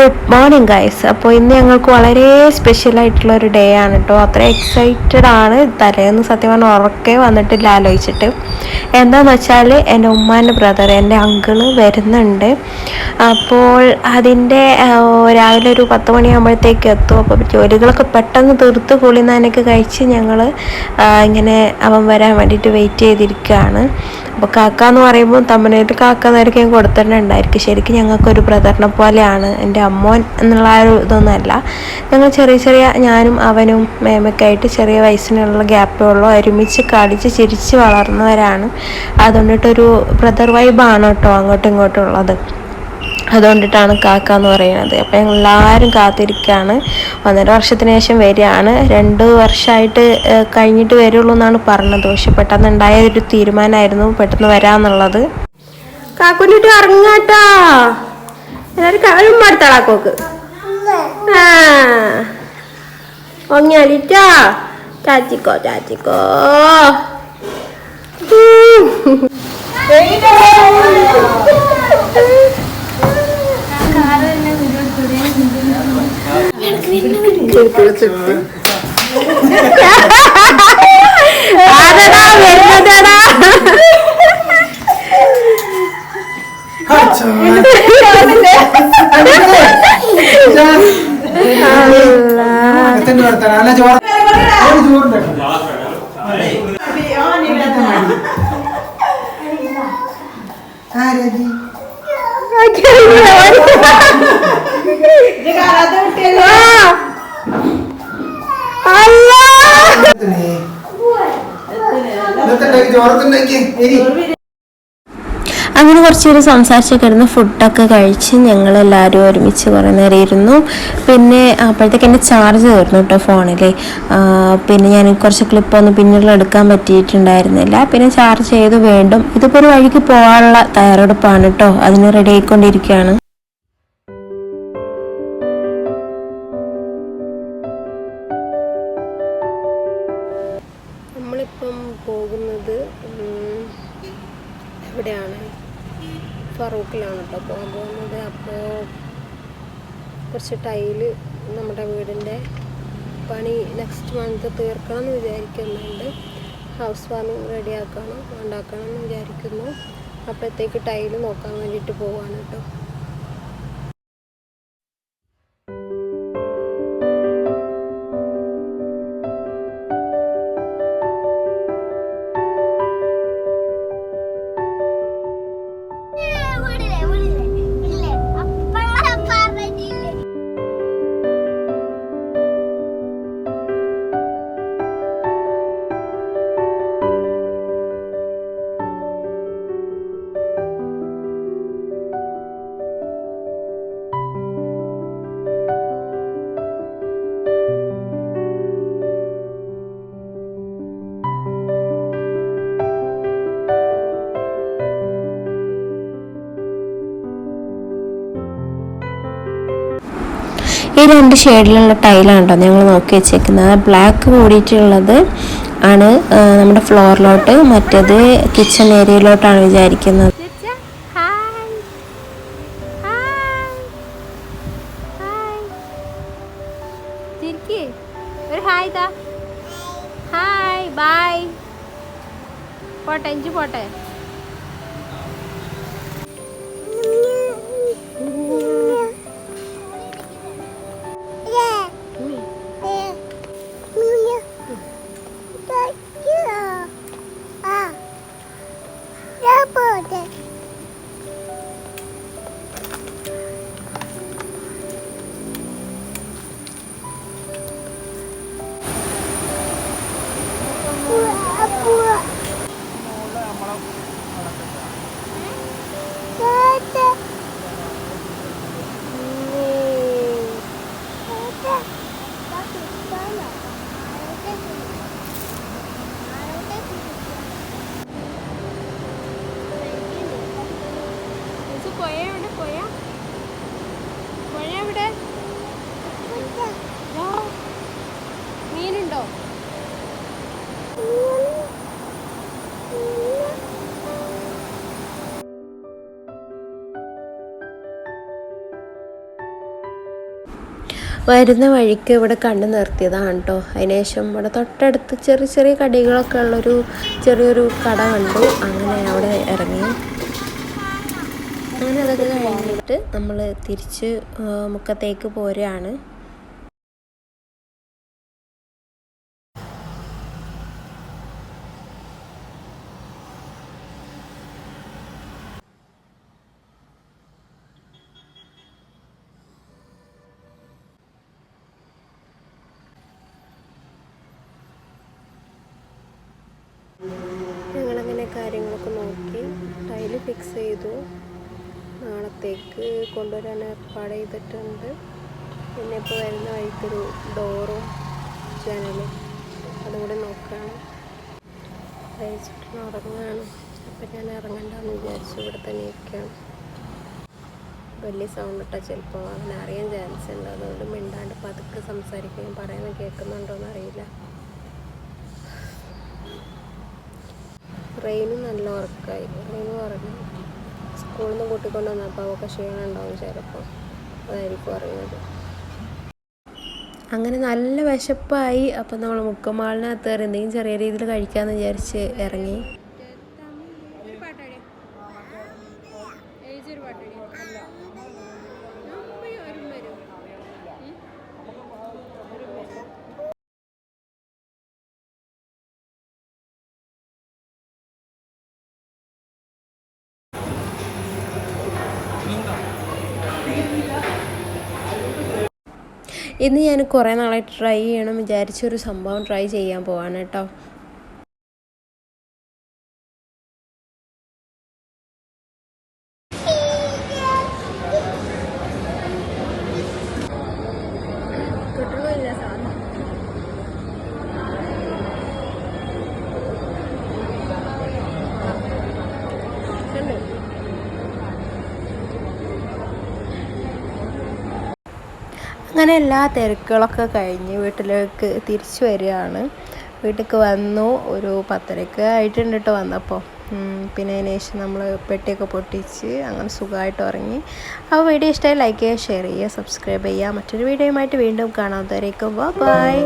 Good morning guys അപ്പോൾ ഇന്ന് ഞങ്ങൾക്ക് വളരെ സ്പെഷ്യൽ ആയിട്ടുള്ള ഒരു ഡേ ആണ് കേട്ടോ അത്ര എക്സൈറ്റഡ് ആണ്. തലേന്ന് സത്യം പറഞ്ഞാൽ ഉറക്കെ വന്നിട്ടില്ല ആലോചിച്ചിട്ട്. എന്താണെന്ന് വെച്ചാൽ എന്റെ ഉമ്മാന്റെ ബ്രദർ എന്റെ അങ്കിൾ വരുന്നുണ്ട്. അപ്പോൾ അതിന്റെ രാവിലെ ഒരു പത്ത് മണിയാകുമ്പോഴത്തേക്ക് എത്തും. അപ്പോൾ ജോലികളൊക്കെ പെട്ടെന്ന് തീർത്ത് കുളിനാനൊക്കെ കഴിച്ച് ഞങ്ങൾ ഇങ്ങനെ അവൻ വരാൻ വേണ്ടിയിട്ട് വെയിറ്റ് ചെയ്തിരിക്കുകയാണ് അപ്പോൾ കാക്ക എന്ന് പറയുമ്പോൾ തമ്മനായിട്ട് കാക്ക നേരൊക്കെ ഞാൻ കൊടുത്തിട്ടുണ്ടായിരിക്കും ശരിക്കും ഞങ്ങൾക്കൊരു ബ്രദറിനെ പോലെയാണ്. എന്റെ അമ്മോൻ എന്നുള്ള ആ ഒരു ഇതൊന്നുമല്ല ഞങ്ങൾ ചെറിയ ചെറിയ ഞാനും അവനും മേമൊക്കെ ആയിട്ട് ചെറിയ വയസ്സിനുള്ള ഗ്യാപ്പേ ഉള്ളൂ. ഒരുമിച്ച് കളിച്ച് ചിരിച്ച് വളർന്നവരാണ്. അതുകൊണ്ടിട്ടൊരു ബ്രദർ വൈബാണ് കേട്ടോ അങ്ങോട്ടും ഇങ്ങോട്ടും ഉള്ളത്. അതുകൊണ്ടിട്ടാണ് കാക്ക എന്ന് പറയുന്നത്. അപ്പം ഞങ്ങൾ എല്ലാവരും കാത്തിരിക്കുകയാണ് ഒന്നര വർഷത്തിന് ശേഷം വരികയാണ്. രണ്ട് വർഷമായിട്ട് കഴിഞ്ഞിട്ട് വരുള്ളൂ എന്നാണ് പറഞ്ഞത്. പക്ഷെ പെട്ടെന്ന് ഉണ്ടായ ഒരു തീരുമാനമായിരുന്നു പെട്ടെന്ന് വരാന്നുള്ളത്. കാക്കുലിട്ട് ഇറങ്ങാട്ടാ എല്ലാവരും കഴിയും അടുത്താളാക്കോക്ക് ആ. ചാച്ചിക്കോ ചാച്ചിക്കോ. ആരടാ വരുന്നതടാ? എത്തണ്ട് വർത്താനം. അല്ല, അങ്ങനെ കുറച്ച് പേര് സംസാരിച്ചൊക്കെ ഇരുന്ന് ഫുഡൊക്കെ കഴിച്ച് ഞങ്ങൾ എല്ലാവരും ഒരുമിച്ച് കുറേ നേരം ഇരുന്നു. പിന്നെ അപ്പോഴത്തേക്ക് എന്റെ ചാർജ് തീർന്നു കേട്ടോ ഫോണിൽ പിന്നെ ഞാൻ കുറച്ച് ക്ലിപ്പൊന്നും പിന്നീട് എടുക്കാൻ പറ്റിയിട്ടുണ്ടായിരുന്നില്ല. പിന്നെ ചാർജ് ചെയ്ത് വീണ്ടും ഇതിപ്പോൾ ഒരു വഴിക്ക് പോകാനുള്ള തയ്യാറെടുപ്പാണ് കേട്ടോ. അതിന് റെഡി ആയിക്കൊണ്ടിരിക്കുകയാണ്. പോകുന്നത് എവിടെയാണ് ഫറൂഖിലാണ് കേട്ടോ പോകാൻ പോകുന്നത്. അപ്പോൾ കുറച്ച് ടൈൽ നമ്മുടെ വീടിന്റെ പണി നെക്സ്റ്റ് മന്ത് തീർക്കണം എന്ന് വിചാരിക്കുന്നുണ്ട്. ഹൗസ് വാമിങ് റെഡിയാക്കണം ഉണ്ടാക്കണം എന്ന് വിചാരിക്കുന്നു. അപ്പോഴത്തേക്ക് ടൈൽ നോക്കാൻ വേണ്ടിയിട്ട് പോവാണ് കേട്ടോ ഈ രണ്ട് ഷെയ്ഡിലുള്ള ടൈലാണ് കേട്ടോ ഞങ്ങൾ നോക്കി വെച്ചേക്കുന്നത്. ബ്ലാക്ക് കൂടിയിട്ടുള്ളത് ആണ് നമ്മുടെ ഫ്ലോറിലോട്ട്. മറ്റേത് കിച്ചൺ ഏരിയയിലോട്ടാണ് വിചാരിക്കുന്നത്. ഹായ്. ബൈ പോട്ടെ ഇഞ്ചു പോട്ടെ. പുഴ എവിടെ? പുഴ? പുഴ എവിടെ. മീനുണ്ടോ? വരുന്ന വഴിക്ക് ഇവിടെ കണ്ടു നിർത്തിയതാണ് കേട്ടോ അതിനുശേഷം ഇവിടെ തൊട്ടടുത്ത് ചെറിയ ചെറിയ കടികളൊക്കെ ഉള്ളൊരു ചെറിയൊരു കട കണ്ടു. അങ്ങനെ അവിടെ ഇറങ്ങി. അങ്ങനെ അതൊക്കെ കഴിഞ്ഞിട്ട് നമ്മൾ തിരിച്ച് മുക്കത്തേക്ക് പോരുകയാണ്. കാര്യങ്ങളൊക്കെ നോക്കി ടൈൽ ഫിക്സ് ചെയ്തു. നാളത്തേക്ക് കൊണ്ടുവരാൻ ഏർപ്പാട് ചെയ്തിട്ടുണ്ട്. പിന്നെ ഇപ്പോൾ വരുന്ന വഴിക്കൊരു ഡോറും ജനലും അതുകൂടെ നോക്കുകയാണ് കഴിച്ചിട്ട് ഉറങ്ങുകയാണ് അപ്പം ഞാൻ ഇറങ്ങണ്ടെന്ന് വിചാരിച്ചു ഇവിടെ തന്നെ ഇരിക്കുകയാണ്. വലിയ സൗണ്ട് ഇട്ടാൽ ചിലപ്പോൾ അവൻ അറിയാൻ ചാൻസ് ഉണ്ട്. അതുകൊണ്ട് മിണ്ടാണ്ട് പതുക്കെ സംസാരിക്കുകയും പറയുന്നത് കേൾക്കുന്നുണ്ടോ എന്നറിയില്ല. റെയിന് നല്ല ഉറക്കമായി റെയിന് പറഞ്ഞു സ്കൂളിൽ നിന്ന് കൂട്ടിക്കൊണ്ട് വന്നപ്പോൾ അവൾക്ക് ക്ഷീണം ഉണ്ടാവും ചിലപ്പോൾ. അതായിരിക്കും അറിയുന്നത്. അങ്ങനെ നല്ല വിശപ്പായി. അപ്പം നമ്മൾ മുക്കമാളിനകത്ത് കയറി എന്തെങ്കിലും ചെറിയ രീതിയിൽ കഴിക്കാമെന്ന് വിചാരിച്ച് ഇറങ്ങി. ഒരു പാട്ടാടി ഇന്ന് ഞാൻ കുറേ നാളായിട്ട് ട്രൈ ചെയ്യണം വിചാരിച്ചൊരു സംഭവം ട്രൈ ചെയ്യാൻ പോവാണ് കേട്ടോ. Thank സാധനം. അങ്ങനെ എല്ലാ തിരക്കുകളൊക്കെ കഴിഞ്ഞ് വീട്ടിലേക്ക് തിരിച്ചു വരികയാണ്. വീട്ടിലേക്ക് വന്നു ഒരു പത്തരക്ക് ആയിട്ടുണ്ട് കേട്ടോ വന്നപ്പോൾ. പിന്നെ അതിന് ശേഷം നമ്മൾ പെട്ടിയൊക്കെ പൊട്ടിച്ച് അങ്ങനെ സുഖമായിട്ട് ഉറങ്ങി. അപ്പോൾ വീഡിയോ ഇഷ്ടമായി ലൈക്ക് ചെയ്യുക ഷെയർ ചെയ്യുക സബ്സ്ക്രൈബ് ചെയ്യുക. മറ്റൊരു വീഡിയോയുമായിട്ട് വീണ്ടും കാണാം. അതുവരേക്കും ബൈ